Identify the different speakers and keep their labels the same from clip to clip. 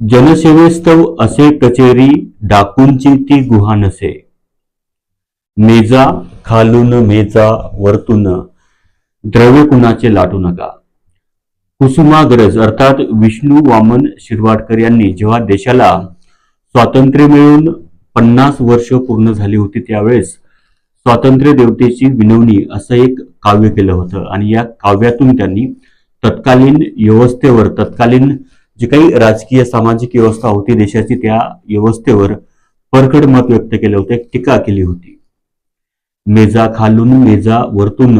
Speaker 1: जनसेवेस्तव असे कचेरी डाकूंची ती गुहा नसे. मेजा खालून मेजा वरतून द्रव्य कुणाचे लाटू नका. कुसुमाग्रज अर्थात विष्णू वामन शिरवाडकर यांनी जेव्हा देशाला स्वातंत्र्य मिळून पन्नास वर्ष पूर्ण झाली होती त्यावेळेस स्वातंत्र्य देवतेची विनवणी असं एक काव्य केलं होतं. आणि या काव्यातून त्यांनी तत्कालीन व्यवस्थेवर तत्कालीन जी काही राजकीय सामाजिक व्यवस्था होती देशाची त्या व्यवस्थेवर परखड मत व्यक्त केले होते टीका केली होती. मेजा खालून मेजा वरतून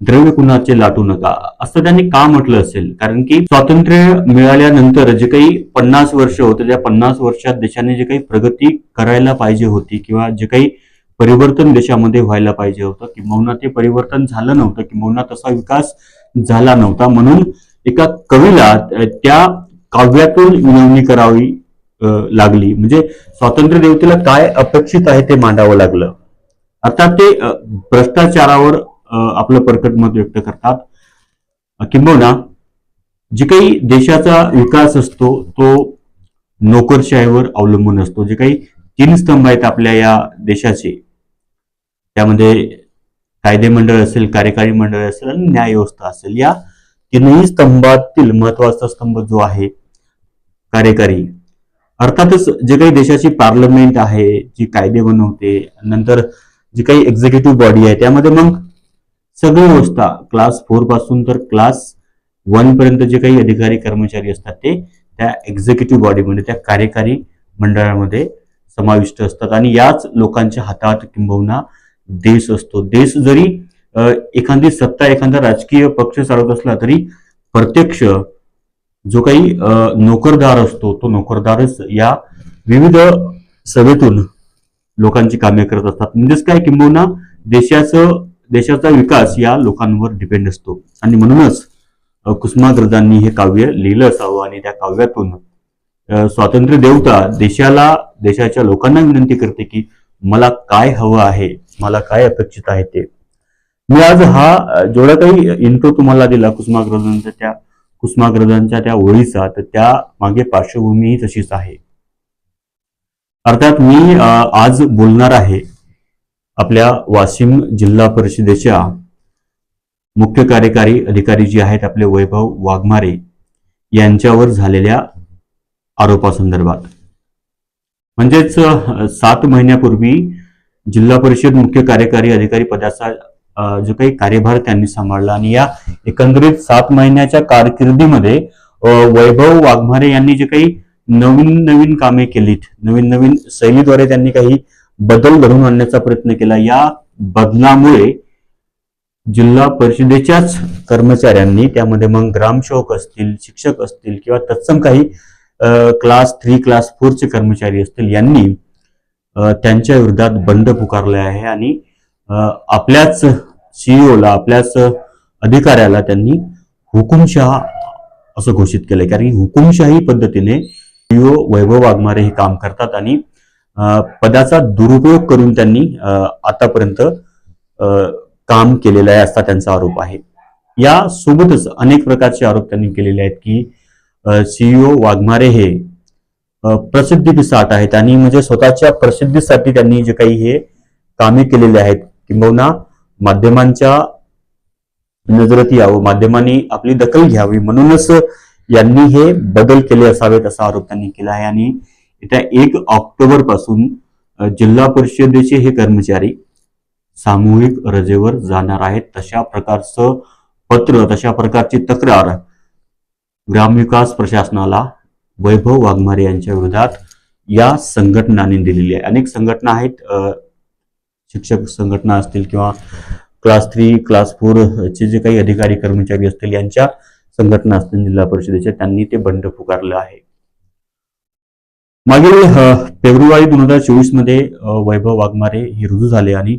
Speaker 1: द्रव्य कुणाचे लाटू नका असं त्यांनी का म्हटलं असेल? कारण की स्वातंत्र्य मिळाल्यानंतर जे काही पन्नास वर्ष होते त्या पन्नास वर्षात देशाने जे काही प्रगती करायला पाहिजे होती किंवा जे काही परिवर्तन देशामध्ये व्हायला पाहिजे होतं किंबहुना ते परिवर्तन झालं नव्हतं किंबहुना तसा विकास झाला नव्हता. म्हणून एका कवीला त्या काव्यातून विनवणी करावी लागली. म्हणजे स्वातंत्र्य देवतेला काय अपेक्षित आहे ते मांडावं लागलं. अर्थात ते भ्रष्टाचारावर आपलं प्रकट मत व्यक्त करतात. किंबहुना जे काही देशाचा विकास असतो तो नोकरशाहीवर अवलंबून असतो. जे काही तीन स्तंभ आहेत आपल्या या देशाचे. त्यामध्ये कायदे मंडळ असेल कार्यकारी मंडळ असेल आणि न्याय व्यवस्था असेल. या तीनही स्तंभातील महत्त्वाचा स्तंभ जो आहे कार्यकारी. अर्थातच जे काही देशाची पार्लमेंट आहे जी कायदे बनवते नंतर जी काही एक्झिक्युटिव्ह बॉडी आहे त्यामध्ये मग सगळं व्यवस्था क्लास फोरपासून तर क्लास वन पर्यंत जे काही अधिकारी कर्मचारी असतात ते त्या एक्झिक्युटिव्ह बॉडीमध्ये त्या कार्यकारी मंडळामध्ये समाविष्ट असतात. आणि याच लोकांच्या हातात किंबहुना देश असतो. देश जरी एखादी सत्ता एखादा राजकीय पक्ष चालवत असला तरी प्रत्यक्ष जो काही नोकरदार असतो तो नोकरदारच या विविध सभेतून लोकांची कामे करत असतात. म्हणजेच काय किंबहुना देशाचं देशाचा विकास या लोकांवर डिपेंड असतो. आणि म्हणूनच कुसुमाग्रजांनी हे काव्य लिहिलं असावं आणि त्या काव्यातून स्वातंत्र्य देवता देशाला देशाच्या लोकांना विनंती करते की मला काय हवं आहे मला काय अपेक्षित आहे ते. मी आज हा जेवढा काही इंट्रो तुम्हाला दिला कुसुमाग्रजांच्या त्या कुसुमाग्रजांच्या त्या ओळीचा तर त्या मागे पार्श्वभूमी तशीच आहे. अर्थात मी आज बोलणार आहे आपल्या वाशिम जिल्हा परिषदेच्या मुख्य कार्यकारी अधिकारी जे आहेत आपले वैभव वाघमारे यांच्यावर झालेल्या आरोपासंदर्भात. म्हणजेच सात महिन्यापूर्वी जिल्हा परिषद मुख्य कार्यकारी अधिकारी पदाचा जो काही कार्यभार त्यांनी सांभाळला. आणि या एकंदरीत सात महिन्याच्या कारकिर्दीमध्ये वैभव वाघमारे यांनी जे काही नवीन नवीन कामे केलीत नवीन नवीन शैलीद्वारे त्यांनी काही बदल घडवून आणण्याचा प्रयत्न केला या बदलामुळे जिल्हा परिषदेच्याच कर्मचाऱ्यांनी त्यामध्ये मग ग्रामसेवक असतील शिक्षक असतील किंवा तत्सम काही क्लास थ्री क्लास फोरचे कर्मचारी असतील यांनी त्यांच्या विरोधात बंड पुकारले आहे. आणि आपल्याच सीईओला आपल्याच अधिकाऱ्याला त्यांनी हुकुमशहा असं घोषित केलंय. कारण की हुकुमशाही पद्धतीने सीईओ वैभव वाघमारे हे काम करतात आणि पदाचा दुरुपयोग करून त्यांनी आतापर्यंत काम केलेलं आहे असा त्यांचा आरोप आहे. या सोबतच अनेक प्रकारचे आरोप त्यांनी केलेले आहेत की सीईओ वाघमारे हे प्रसिद्धी पिसाट आहेत आणि म्हणजे स्वतःच्या प्रसिद्धीसाठी त्यांनी जे काही हे कामे केलेले आहेत किंबहुना माध्यमांच्या नजरेत यावं माध्यमांनी आपली दखल घ्यावी म्हणूनच यांनी हे बदल केले असावेत असा आरोप त्यांनी केला आहे. आणि येत्या एक ऑक्टोबरपासून जिल्हा परिषदेचे हे कर्मचारी सामूहिक रजेवर जाणार आहेत. तशा प्रकारचं पत्र तशा प्रकारची तक्रार ग्रामविकास प्रशासनाला वैभव वाघमारे यांच्या विरोधात या संघटनांनी दिलेली आहे. अनेक संघटना आहेत शिक्षक संघटना असतील किंवा क्लास थ्री क्लास फोर चे जे काही अधिकारी कर्मचारी असतील यांच्या संघटना असतील जिल्हा परिषदेच्या त्यांनी ते बंड पुकारलं आहे. मागील फेब्रुवारी दोन हजार चोवीसमध्ये वैभव वाघमारे हे रुजू झाले आणि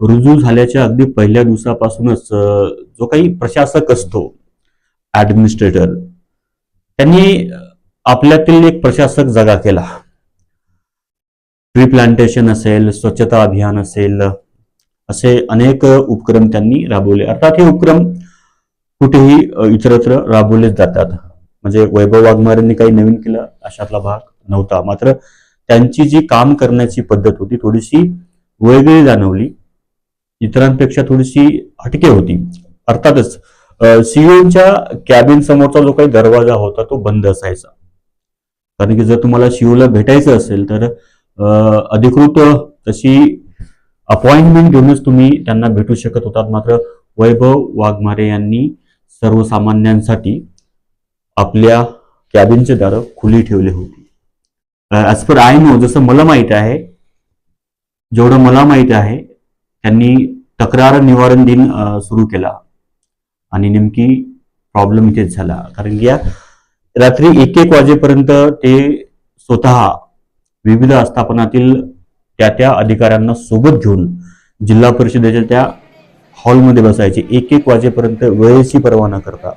Speaker 1: रुजू झाल्याच्या अगदी पहिल्या दिवसापासूनच जो काही प्रशासक असतो ऍडमिनिस्ट्रेटर त्यांनी आपल्यातील एक प्रशासक जागा केला. ट्री प्लांटेशन असेल स्वच्छता अभियान असेल असे अनेक उपक्रम त्यांनी राबवले. अर्थात हे उपक्रम कुठेही इतरत्र राबवले जातात. म्हणजे वैभव वाघमारेंनी काही नवीन केलं अशातला भाग नव्हता. मात्र त्यांची जी काम करण्याची पद्धत होती थोडीशी वेगळी जाणवली. इतरांपेक्षा थोडीशी हटके होती. अर्थातच सीओच्या कॅबिन समोरचा जो काही दरवाजा होता तो बंद असायचा. कारण की जर तुम्हाला सीओला भेटायचं असेल तर अधिकृत तशी अपॉइंटमेंट घेऊनच तुम्ही त्यांना भेटू शकत होतात. मात्र वैभव वाघमारे यांनी सर्वसामान्यांसाठी आपल्या कॅबिनचे दारं खुली ठेवली होती. ॲज पर आय नो जसं मला माहीत आहे जेवढं मला माहीत आहे त्यांनी तक्रार निवारण दिन सुरू केला. आणि नेमकी प्रॉब्लेम इथेच झाला. कारण की या रात्री एक एक वाजेपर्यंत ते स्वतः विविध आस्थापनातील त्या त्या अधिकाऱ्यांना सोबत घेऊन जिल्हा परिषदेच्या त्या हॉलमध्ये बसायचे. एक एक वाजेपर्यंत वेळेची पर्वा न करता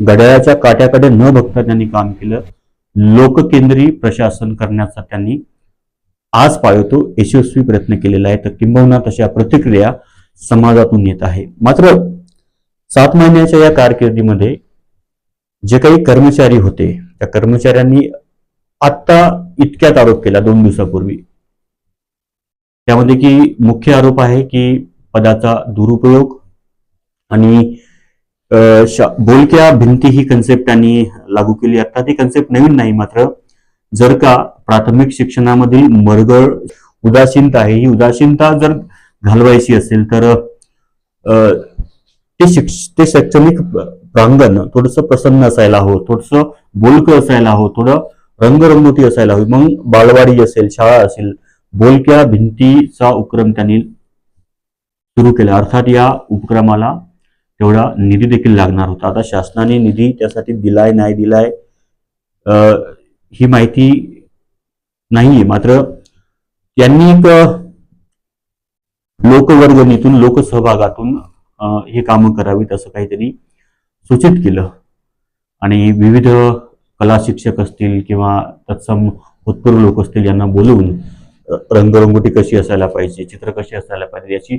Speaker 1: घड्याळाच्या काट्याकडे न बघता त्यांनी काम केलं. लोककेंद्री प्रशासन करण्याचा त्यांनी आज पाळतो यशस्वी प्रयत्न केलेला आहे. तर किंबहुना तशा प्रतिक्रिया समाजातून येत आहे. मात्र सात महिन्याच्या या कारकिर्दीमध्ये जे काही कर्मचारी होते त्या कर्मचाऱ्यांनी आत्ता इतक्यात आरोप केला दोन दिवसापूर्वी. त्यामध्ये की मुख्य आरोप आहे की पदाचा दुरुपयोग आणि बोलक्या भिंती ही कन्सेप्ट त्यांनी लागू केली. आता ती कन्सेप्ट नवीन नाही मात्र जर का प्राथमिक शिक्षणामधील मरगळ उदासीनता आहे ही उदासीनता जर घालवायची असेल तर ते शिक्ष ते शैक्षणिक प्रांगण थोडस प्रसन्न असायला हवं थोडस बोलकं असायला हवं थोडं रंगरंगोटी असायला हवी. मग बालवाडी असेल शाळा असेल बोलक्या भिंतीचा उपक्रम त्यांनी सुरू केला. अर्थात या उपक्रमाला तेवढा निधी देखील लागणार होता. आता शासनाने निधी त्यासाठी दिलाय नाही दिलाय ही माहिती नाहीये. मात्र त्यांनी एक लोकवर्गणीतून लोकसहभागातून हे कामं करावीत असं काहीतरी सूचित केलं. आणि विविध कला शिक्षक असतील किंवा तत्सम उत्पूर्व लोक असतील यांना बोलवून रंगरंगोटी कशी असायला पाहिजे चित्र कशी असायला पाहिजे याची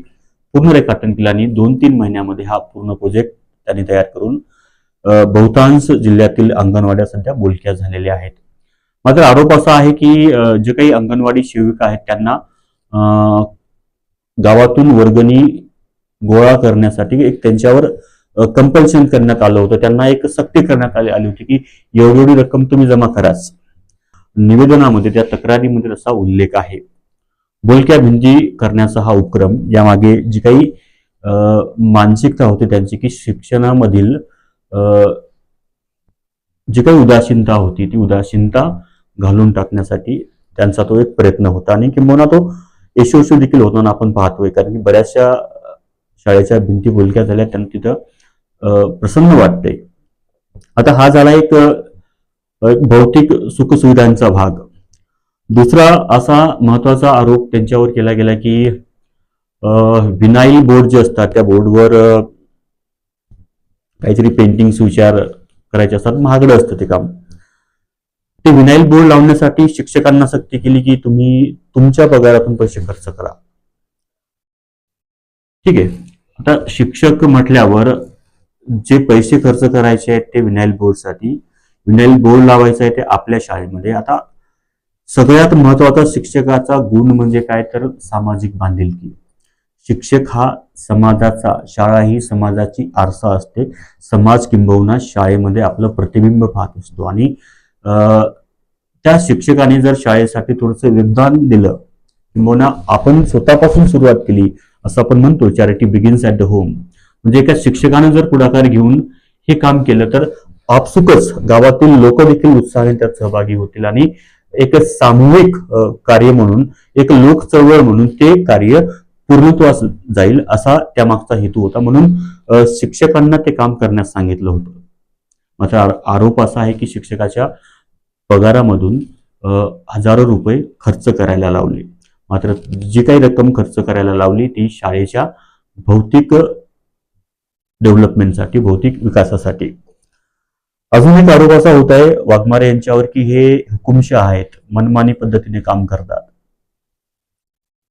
Speaker 1: पूर्ण रेखाटन केलं आणि दोन तीन महिन्यामध्ये हा पूर्ण प्रोजेक्ट त्यांनी तयार करून बहुतांश जिल्ह्यातील अंगणवाड्या सध्या बोलक्या झालेल्या आहेत. मात्र आरोप असा आहे की जे काही अंगणवाडी सेविका आहेत त्यांना गावातून वर्गणी गोळा करण्यासाठी एक त्यांच्यावर कंपल्शन करण्यात आलं होतं. त्यांना एक सक्ती करण्यात आली आली होती की एवढी एवढी रक्कम तुम्ही जमा कराच. निवेदनामध्ये त्या तक्रारीमध्ये तसा उल्लेख आहे. बोलक्या भिंती करण्याचा हा उपक्रम यामागे जी काही मानसिकता होती त्यांची की शिक्षणामधील जी काही उदासीनता होती ती उदासीनता घालून टाकण्यासाठी त्यांचा तो एक प्रयत्न होता. आणि किंबहुना तो यशस्वी देखील होताना आपण पाहतोय. कारण की बऱ्याचशा शाळेच्या भिंती बोलक्या झाल्या त्यांना तिथं प्रसन्न वाटते. आता हा झाला एक भौतिक सुखसुविधांचा भाग. दुसरा असा महत्त्वाचा आरोप त्यांच्यावर केला गेला की विनाईल बोर्ड जे असतात त्या बोर्डवर काहीतरी पेंटिंग विचार करायचे असतात महागडं असतं ते काम. ते विनाईल बोर्ड लावण्यासाठी शिक्षकांना सक्ती केली की तुम्ही तुमच्या पगारातून पैसे खर्च करा. ठीक आहे. आता शिक्षक म्हटल्यावर जे पैसे खर्च करायचे आहेत ते विनाईल बोर्डसाठी विनाईल बोर्ड लावायचं आहे ते आपल्या शाळेमध्ये. आता सगळ्यात महत्त्वाचा शिक्षकाचा गुण म्हणजे काय? तर सामाजिक बांधिलकी. शिक्षक हा समाजाचा शाळा ही समाजाची आरसा असते. समाज किंबहुना शाळेमध्ये आपलं प्रतिबिंब पाहत असतो. आणि त्या शिक्षकाने जर शाळेसाठी थोडंसं योगदान दिलं किंबहुना आपण स्वतःपासून सुरुवात केली असं आपण म्हणतो charity begins at the home म्हणजे एका शिक्षकानं जर पुढाकार घेऊन हे काम केलं तर आपसुकच गावातील लोक देखील उत्साहाने त्यात सहभागी होतील. आणि एक सामूहिक कार्य म्हणून एक लोक चळवळ म्हणून ते कार्य पूर्णत्वास जाईल असा त्यामागचा हेतू होता. म्हणून शिक्षकांना ते काम करण्यास सांगितलं होतं. मात्र आरोप असा आहे की शिक्षकाच्या पगारामधून हजारो रुपये खर्च करायला लावले. मात्र जी काही रक्कम खर्च करायला लावली ती शाळेच्या भौतिक डेव्हलपमेंटसाठी भौतिक विकासासाठी. अजून एक आरोप असा होत आहे वाघमारे यांच्यावर की हे हुकुमशाह आहेत मनमानी पद्धतीने काम करतात.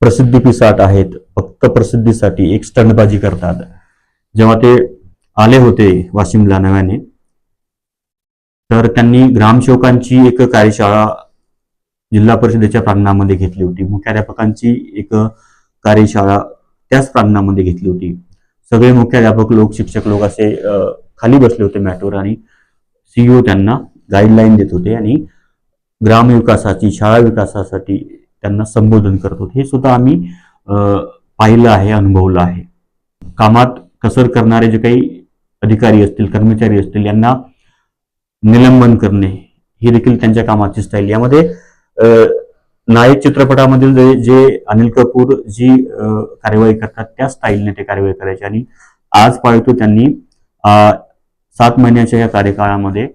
Speaker 1: प्रसिद्धी पिसाट आहेत फक्त प्रसिद्धीसाठी एक स्टंडबाजी करतात. जेव्हा ते आले होते वाशिमला नव्याने तर त्यांनी ग्रामसेवकांची एक कार्यशाळा जिल्हा परिषदेच्या प्रांगणामध्ये घेतली होती. मुख्याध्यापकांची एक कार्यशाळा त्याच प्रांगणामध्ये घेतली होती. सगळे मुख्याध्यापक लोक शिक्षक लोक असे खाली बसले होते मॅटवर आणि सीईओ त्यांना गाईडलाईन देत होते आणि ग्रामविकासाची शाळा विकासासाठी त्यांना संबोधन करत होते. हे सुद्धा आम्ही पाहिलं आहे अनुभवलं आहे. कामात कसर करणारे जे काही अधिकारी असतील कर्मचारी असतील यांना निलंबन करणे ही देखील त्यांच्या कामाची स्टाईल यामध्ये नायक चित्रपटामधील जे जे अनिल कपूर जी कार्यवाही करतात त्या स्टाईलने ते कार्यवाही करायचे. आणि आज पाळतो त्यांनी सात महिन्याच्या या कार्यकाळामध्ये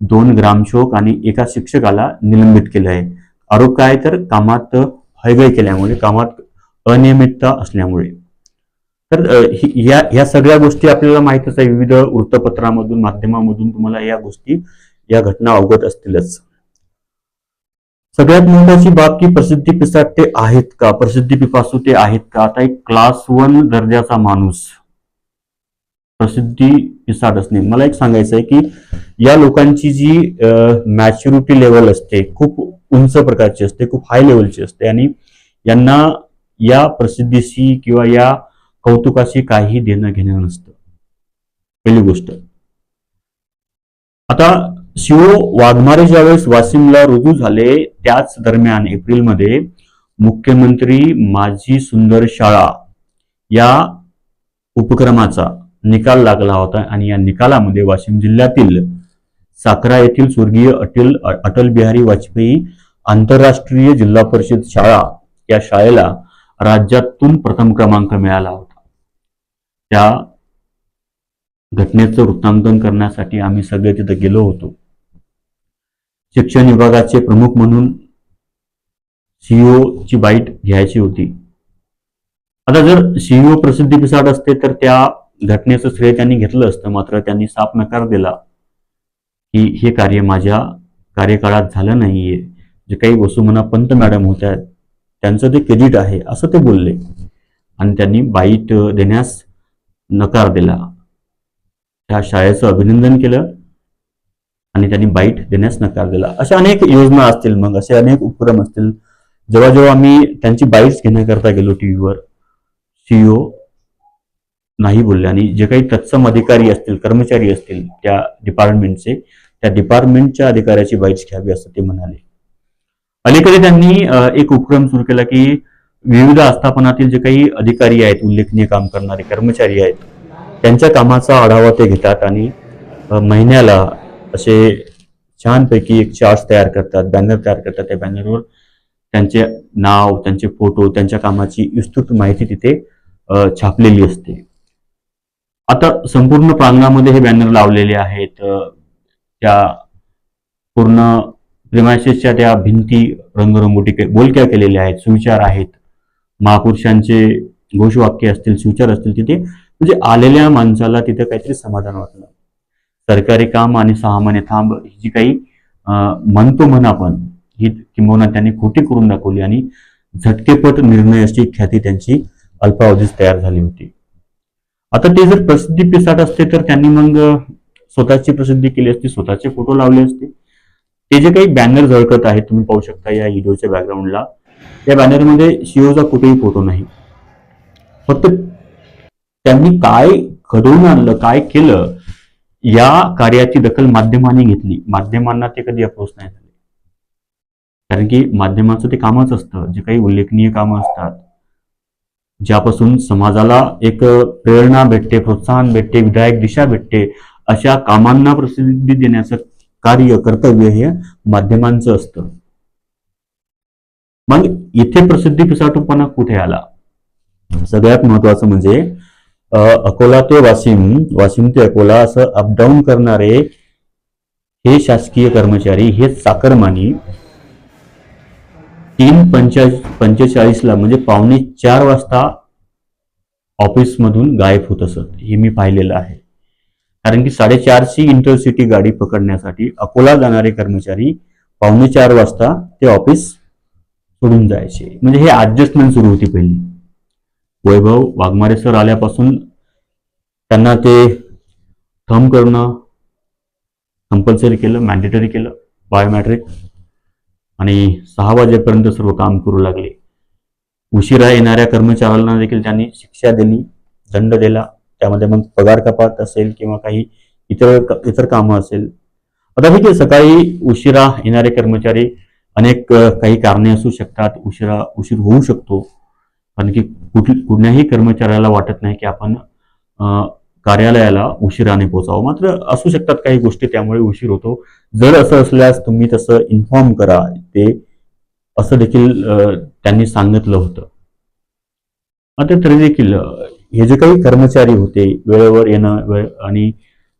Speaker 1: दोन ग्रामसेवक आणि एका शिक्षकाला निलंबित केले आहे आरोप काय तर कामात हयगय केल्यामुळे कामात अनियमितता असल्यामुळे. तर या या सगळ्या गोष्टी आपल्याला माहितच आहे. विविध वृत्तपत्रामधून माध्यमामधून तुम्हाला या गोष्टी या घटना अवगत असतीलच. सगळ्यात महत्वाची बाब की प्रसिद्धी ते आहेत का? प्रसिद्धी पिपासू ते आहेत का? आता एक क्लास वन दर्जाचा माणूस प्रसिद्धी पिसाट असणे. मला एक सांगायचं आहे की या लोकांची जी मॅच्युरिटी लेवल असते खूप उंच प्रकारची असते खूप हाय लेवलची असते आणि यांना या प्रसिद्धीशी किंवा या कौतुकाशी काही देणं घेणं नसतं. पहिली गोष्ट. आता शिव वाघमारे ज्यावेळेस वाशिमला रुजू झाले त्याच दरम्यान एप्रिलमध्ये मुख्यमंत्री माझी सुंदर शाळा या उपक्रमाचा निकाल लागला होता आणि या निकालामध्ये वाशिम जिल्ह्यातील साखरा येथील स्वर्गीय अटल अटल बिहारी वाजपेयी आंतरराष्ट्रीय जिल्हा परिषद शाळा या शाळेला राज्यातून प्रथम क्रमांक मिळाला होता. त्या घटनेचं वृत्तांकन करण्यासाठी आम्ही सगळे तिथे गेलो होतो. शिक्षण विभागाचे प्रमुख म्हणून सीईओ ची बाईट घ्यायची होती. आता जर सीईओ प्रसिद्धी पिसाड असते तर त्या घटनेचं श्रेय त्यांनी घेतलं असतं. मात्र त्यांनी साफ नकार दिला की हे कार्य माझ्या कार्यकाळात झालं नाहीये. जे काही वसुमना पंत मॅडम होत्या त्यांचं ते क्रेडिट आहे असं ते बोलले. आणि त्यांनी बाईट देण्यास नकार दिला. ह्या शाळेचं अभिनंदन केलं आणि त्यांनी बाईट देण्यास नकार दिला. अशा अनेक योजना असतील मग असे अनेक उपक्रम असतील. जेव्हा जेव्हा आम्ही त्यांची बाईट्स घेण्याकरता गेलो टीव्हीवर सीईओ नाही बोलले आणि जे काही तत्सम अधिकारी असतील कर्मचारी असतील त्या डिपार्टमेंटचे त्या डिपार्टमेंटच्या अधिकाऱ्याची बाईट्स घ्यावी असं ते म्हणाले. अलीकडे त्यांनी एक उपक्रम सुरू केला की विविध आस्थापनातील जे काही अधिकारी आहेत उल्लेखनीय काम करणारे कर्मचारी आहेत त्यांच्या कामाचा आढावा ते घेतात आणि महिन्याला असे छानपैकी एक चार्ट तयार करतात बॅनर तयार करतात त्या बॅनरवर. त्यांचे नाव त्यांचे फोटो त्यांच्या कामाची विस्तृत माहिती तिथे छापलेली असते. आता संपूर्ण प्रांगणामध्ये हे बॅनर लावलेले आहेत. त्या पूर्ण प्रेमाशेसच्या त्या भिंती रंगरंगोटी बोलक्या केलेल्या आहेत. सुविचार आहेत. महापुरुषांचे घोषवाक्य असतील सुविचार असतील तिथे म्हणजे आलेल्या माणसाला तिथं काहीतरी समाधान वाटलं. सरकारी काम आणि सहा महिने थांब ही जी काही अं, म्हणतो म्हण आपण ही किंबहुना त्यांनी खोटी करून दाखवली आणि झटकेपट निर्णय अशी ख्याती त्यांची अल्पावधीच तयार झाली होती. आता ते जर प्रसिद्धी पिसाट असते तर त्यांनी मग स्वतःची प्रसिद्धी केली असती स्वतःचे फोटो लावले असते. ते जे काही बॅनर झळकत आहेत तुम्ही पाहू शकता या व्हिडिओच्या बॅकग्राऊंडला त्या बॅनरमध्ये शिवचा कुठेही फोटो नाही. फक्त त्यांनी काय घडवून आणलं काय केलं या कार्याची दखल माध्यमांनी घेतली. माध्यमांना ते कधी अप्रोच नाही झाले. कारण की माध्यमाचं ते कामच असतं. जे काही उल्लेखनीय कामं असतात ज्यापासून समाजाला एक प्रेरणा भेटते प्रोत्साहन भेटते विधायक दिशा भेटते अशा कामांना प्रसिद्धी देण्याचं कार्य कर्तव्य हे माध्यमांचं असतं. मग इथे प्रसिद्धी पिसाटूपणा कुठे आला? सगळ्यात महत्वाचं म्हणजे अकोला ते वाशिम वाशिम ते अकोला असं अपडाऊन करणारे हे शासकीय कर्मचारी हे चाकरमानी तीन पंचा पंचेचाळीसला म्हणजे पावणे चार वाजता ऑफिसमधून गायब होत असत. हे मी पाहिलेलं आहे. कारण की साडेचारची इंटरसिटी गाडी पकडण्यासाठी अकोला जाणारे कर्मचारी पावणे चार वाजता ते ऑफिस सोडून जायचे. म्हणजे हे ॲडजस्टमेंट सुरू होती पहिली. वैभव वाघमारे सर आल्यापासून त्यांना ते थंब करणं कंपल्सरी केलं मॅन्डेटरी केलं बायोमॅट्रिक आणि सहा वाजेपर्यंत सर्व काम करू लागले. उशिरा येणाऱ्या कर्मचाऱ्यांना देखील त्यांनी शिक्षा दिली दंड दिला. त्यामध्ये मग पगार कपात असेल किंवा काही इतर इतर कामं असेल. आता ठीक आहे सकाळी उशिरा येणारे कर्मचारी अनेक काही कारणे असू शकतात. उशिरा उशीर होऊ शकतो. कारण की कुठ कुठल्याही कर्मचाऱ्याला वाटत नाही की आपण कार्यालयाला उशिराने पोहोचावं. मात्र असू शकतात काही गोष्टी त्यामुळे उशीर होतो. जर असं असल्यास तुम्ही तसं इन्फॉर्म करा. ते असं देखील त्यांनी सांगितलं होतं. मात्र तरी देखील हे जे काही कर्मचारी होते वेळेवर येणं वेळ आणि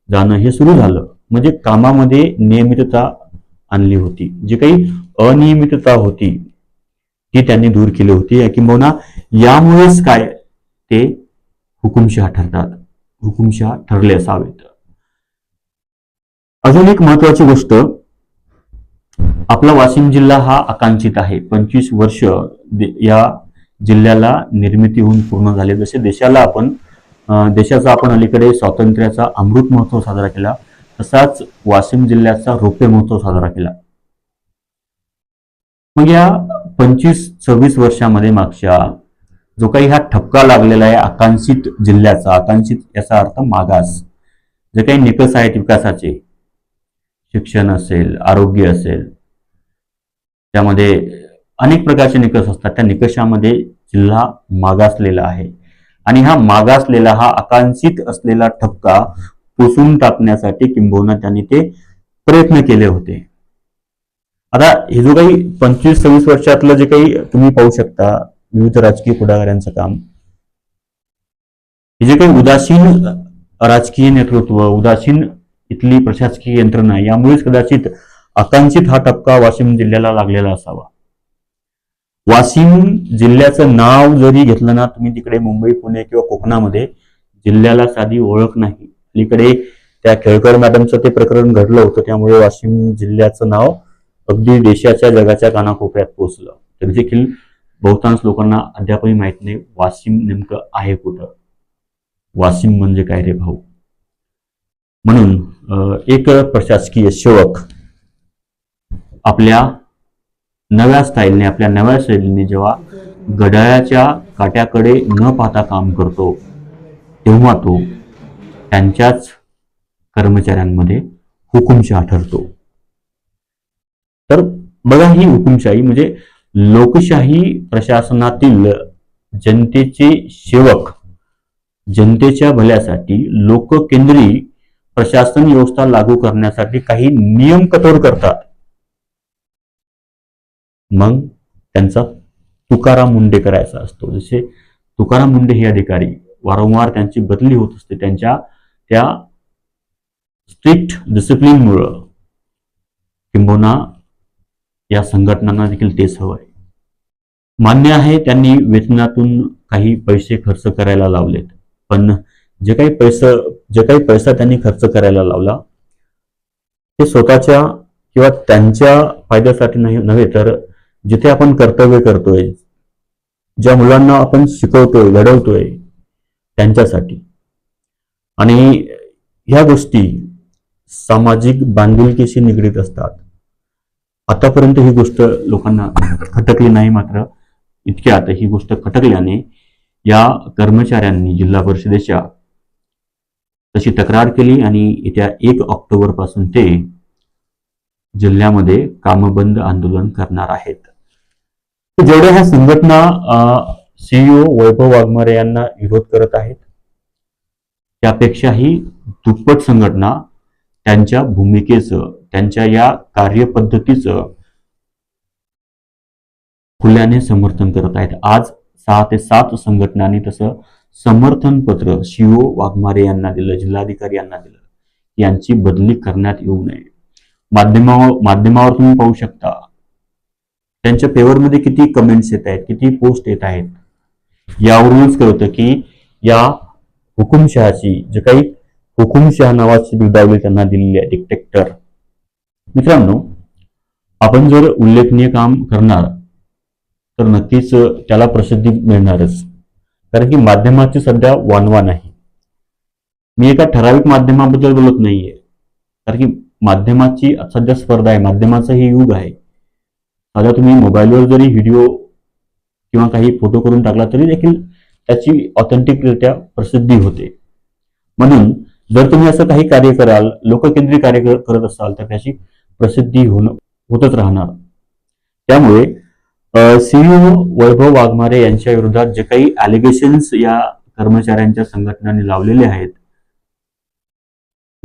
Speaker 1: जाणं हे सुरू झालं. म्हणजे कामामध्ये नियमितता आणली होती. जी काही अनियमितता होती ती त्यांनी दूर केली होती. किंबहुना यामुळेच काय? ते हुकुमशहा ठरतात. हुकुमशहा ठरले असावेत. अजून एक महत्वाची गोष्ट आपला वाशिम जिल्हा हा आकांक्षित आहे. पंचवीस वर्ष या जिल्ह्याला निर्मिती होऊन पूर्ण झाले. जसे देशाला आपण देशाचा आपण अलीकडे स्वातंत्र्याचा अमृत महोत्सव साजरा केला तसाच वाशिम जिल्ह्याचा रोपे महोत्सव साजरा केला. मग या पंचवीस सव्वीस वर्षामध्ये मागच्या जो काही हा ठपका लागलेला आहे आकांक्षित जिल्ह्याचा आकांक्षित याचा अर्थ मागास. जे काही निकष आहेत विकासाचे शिक्षण असेल आरोग्य असेल त्यामध्ये अनेक प्रकारचे निकष असतात. त्या निकषामध्ये जिल्हा मागासलेला आहे. आणि हा मागासलेला हा आकांक्षित असलेला ठपका पुसून टाकण्यासाठी किंबहुना त्यांनी ते प्रयत्न केले होते. आता हे जो काही पंचवीस सव्वीस वर्षातलं जे काही तुम्ही पाहू शकता विविध राजकीय पुढाकाऱ्यांचं काम हे जे काही उदासीन राजकीय नेतृत्व उदासीन इथली प्रशासकीय यंत्रणा यामुळेच कदाचित आकांक्षित हा टपका वाशिम जिल्ह्याला लागलेला असावा. वाशिम जिल्ह्याचं नाव जरी घेतलं ना तुम्ही तिकडे मुंबई पुणे किंवा कोकणामध्ये जिल्ह्याला साधी ओळख नाही. अलीकडे त्या केळकर मॅडमचं ते प्रकरण घडलं होतं त्यामुळे वाशिम जिल्ह्याचं नाव अगदी देशाच्या जगाच्या कानाकोपऱ्यात पोहोचलं. तरी देखील बहुतांश लोकांना अद्यापही माहीत नाही वाशिम नेमकं आहे कुठं. वाशिम म्हणजे काय रे भाऊ? म्हणून अं, एक प्रशासकीय सेवक आपल्या नव्या स्टाईलने आपल्या नव्या शैलीने जेव्हा घड्याळ्याच्या काट्याकडे न पाहता काम करतो तेव्हा तो त्यांच्याच कर्मचाऱ्यांमध्ये हुकुमशहा ठरतो. तर बघा ही हुकुमशाही म्हणजे लोकशाही प्रशासनातील जनतेचे सेवक जनतेच्या भल्यासाठी लोककेंद्री प्रशासन व्यवस्था लागू करण्यासाठी काही नियम कठोर करतात. मग त्यांचा तुकाराम मुंडे करायचा असतो. जसे तुकाराम मुंडे हे अधिकारी वारंवार त्यांची बदली होत असते. त्यांच्या त्या स्ट्रिक्ट डिसिप्लिनमुळं किंबहुना या संघटनांना देखील तेच हवं आहे. मान्य आहे त्यांनी वेतनातून काही पैसे खर्च करायला लावलेत. पण जे काही पैसा जे काही पैसा त्यांनी खर्च करायला लावला ते स्वतःच्या किंवा त्यांच्या फायद्यासाठी नाही नव्हे तर जिथे आपण कर्तव्य करतोय ज्या मुलांना आपण शिकवतोय घडवतोय त्यांच्यासाठी. आणि ह्या गोष्टी सामाजिक बांधिलकीशी निगडीत असतात. आतापर्यंत ही गोष्ट लोकांना खटकली नाही मात्र इतक्यात ही गोष्ट खटकल्याने या कर्मचाऱ्यांनी जिल्हा परिषदेच्या तशी तक्रार केली आणि येत्या एक ऑक्टोबरपासून ते जिल्ह्यामध्ये कामबंद आंदोलन करणार आहेत. जेवढ्या ह्या संघटना सीईओ वैभव वाघमारे यांना विरोध करत आहेत त्यापेक्षाही दुप्पट संघटना त्यांच्या भूमिकेचं त्यांच्या या कार्यपद्धतीचं खुल्याने समर्थन करत आहेत. आज सहा ते सात संघटनांनी तसं समर्थन पत्र शिओ वाघमारे यांना दिलं जिल्हाधिकारी यांना दिलं. यांची बदली करण्यात येऊ नये. माध्यमावर माध्यमावर तुम्ही पाहू शकता. त्यांच्या पेवरमध्ये किती कमेंट्स येत आहेत किती पोस्ट येत आहेत? यावरूनच कळतं की या हुकुमशहाची जे काही हुकुमशहा नावाची बिगदावली त्यांना दिलेली आहे डिक्टेक्टर मित्रांनो आपण जर उल्लेखनीय काम करणार तर नक्कीच त्याला प्रसिद्धी मिळणारच. कारण की माध्यमाची सध्या वानवा नाही. मी एका ठराविक माध्यमाबद्दल बोलत नाहीये. कारण की माध्यमाची सध्या स्पर्धा आहे माध्यमाचं हे युग आहे. आता तुम्ही मोबाईलवर जरी व्हिडिओ किंवा काही फोटो करून टाकला तरी देखील त्याची ऑथेंटिकरित्या प्रसिद्धी होते. म्हणून जर तुम्ही असं काही कार्य कराल लोककेंद्रीय कार्य करत असाल तर त्याची प्रसिद्धी होण होतच राहणार. त्यामुळे सीईओ वैभव वाघमारे यांच्या विरोधात जे काही अलिगेशन्स या कर्मचाऱ्यांच्या संघटनांनी लावलेले आहेत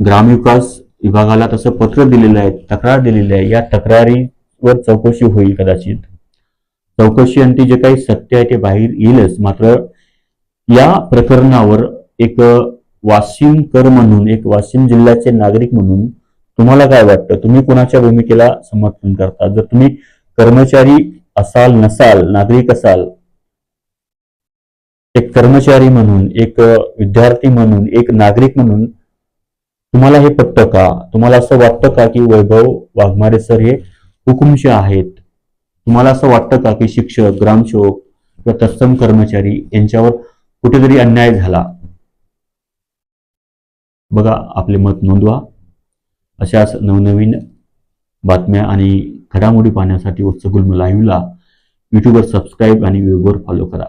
Speaker 1: ग्रामविकास विभागाला तसं पत्र दिलेलं आहे तक्रार दिलेली आहे या तक्रारीवर चौकशी होईल कदाचित. चौकशी अंती जे काही सत्य आहे ते बाहेर येईलच मात्र या प्रकरणावर एक वाशिमकर म्हणून एक वाशिम जिल्ह्याचे नागरिक म्हणून तुम्हाला काय वाटतं? तुम्ही कोणाच्या भूमिकेला समर्थन करता? जर तुम्ही कर्मचारी असाल नसाल नागरिक असाल एक कर्मचारी म्हणून एक विद्यार्थी म्हणून एक नागरिक म्हणून तुम्हाला हे पटतं का? तुम्हाला असं वाटतं का की वैभव वाघमारे सर हे हुकुमशे आहेत? तुम्हाला असं वाटतं का की शिक्षक ग्रामसेवक किंवा तत्सम कर्मचारी यांच्यावर कुठेतरी अन्याय झाला? बघा आपले मत नोंदवा. अशाच नवनवीन बातम्या आणि घडामोडी पाहण्यासाठी वत्सगुल्म लाईव्हला यूट्यूबवर सबस्क्राईब आणि वेबवर फॉलो करा.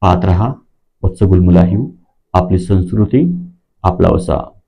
Speaker 1: पाहत रहा वत्सगुल्म लाईव्ह आपली संस्कृती आपला वसा.